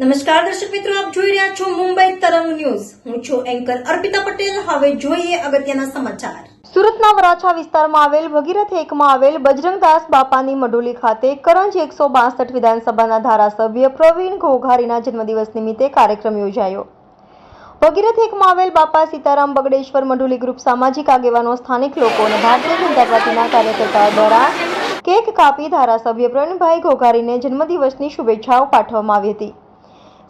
નમસ્કાર દર્શક મિત્રો, આપ જોઈ રહ્યા છો મુંબઈ તરંગ ન્યૂઝ. હું છું એન્કર અર્પિતા પટેલ. હવે જોઈએ અગત્યના સમાચાર. સુરતના વરાછા વિસ્તારમાં આવેલ ભગીરથ એકમાં આવેલ બજરંગદાસ બાપાની મડોલી ખાતે કરંજ એકસો બાસઠ વિધાનસભાના ધારાસભ્ય પ્રવીણ ઘોઘારીના જન્મદિવસ નિમિત્તે કાર્યક્રમ યોજાયો. ભગીરથ એકમાં આવેલ બાપા સીતારામ બગડેશ્વર મઢુલી ગ્રુપ સામાજિક આગેવાનો, સ્થાનિક લોકો અને ભારતીય જનતા પાર્ટીના કાર્યકર્તાઓ દ્વારા કેક કાપી ધારાસભ્ય પ્રવીણભાઈ ઘોઘારીને જન્મદિવસની શુભેચ્છાઓ પાઠવવામાં આવી હતી.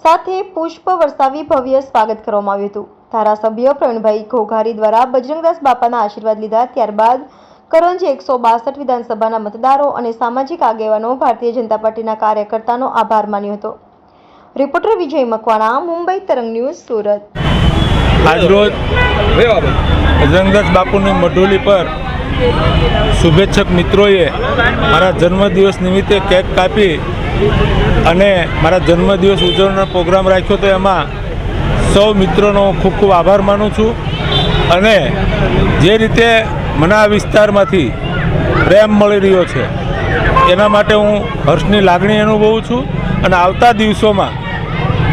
સાથે પુષ્પ વરસાવી ભવ્ય સ્વાગત કરવામાં આવ્યું હતું. ધારાસભ્ય પ્રવીણભાઈ ઘોઘારી દ્વારા બજરંગદાસ બાપાના આશીર્વાદ લીધા ત્યારબાદ કરંજ એકસો બાસઠ વિધાનસભાના મતદારો અને સામાજિક આગેવાનો ભારતીય જનતા પાર્ટીના કાર્યકર્તાનો આભાર માન્યો હતો. રિપોર્ટર વિજય મકવાણા, મુંબઈ તરંગ ન્યૂઝ, સુરત. આજરોજ બજરંગદાસ બાપુની મઢોલી પર શુભેચ્છક મિત્રોએ મારા જન્મદિવસ નિમિત્તે કેક કાપી અને મારા જન્મદિવસ ઉજવણીનો પ્રોગ્રામ રાખ્યો તો એમાં સૌ મિત્રોનો ખૂબ ખૂબ આભાર માનું છું. અને જે રીતે મને આ વિસ્તારમાંથી પ્રેમ મળી રહ્યો છે, એના માટે હું હર્ષની લાગણી અનુભવું છું અને આવતા દિવસોમાં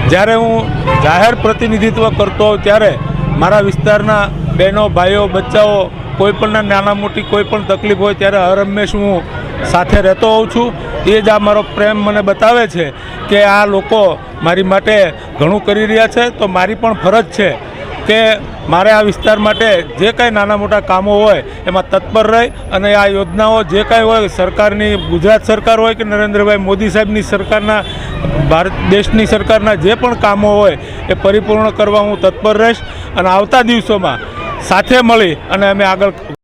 જ્યારે હું જાહેર પ્રતિનિધિત્વ કરતો હોઉં ત્યારે મારા વિસ્તારના બહેનો, ભાઈઓ, બચ્ચાઓ કોઈપણના નાના મોટી કોઈ પણ તકલીફ હોય ત્યારે હર હંમેશ હું સાથે રહેતો હોઉં છું. એ જ આ મારો પ્રેમ મને બતાવે છે કે આ લોકો મારી માટે ઘણું કરી રહ્યા છે. તો મારી પણ ફરજ છે કે મારે આ વિસ્તાર માટે જે કાંઈ નાના મોટા કામો હોય એમાં તત્પર રહી અને આ યોજનાઓ જે કાંઈ હોય સરકારની, ગુજરાત સરકાર હોય કે નરેન્દ્રભાઈ મોદી સાહેબની સરકારના, ભારત દેશની સરકારના જે પણ કામો હોય એ પરિપૂર્ણ કરવા હું તત્પર રહીશ અને આવતા દિવસોમાં સાથે મળી અને અમે આગળ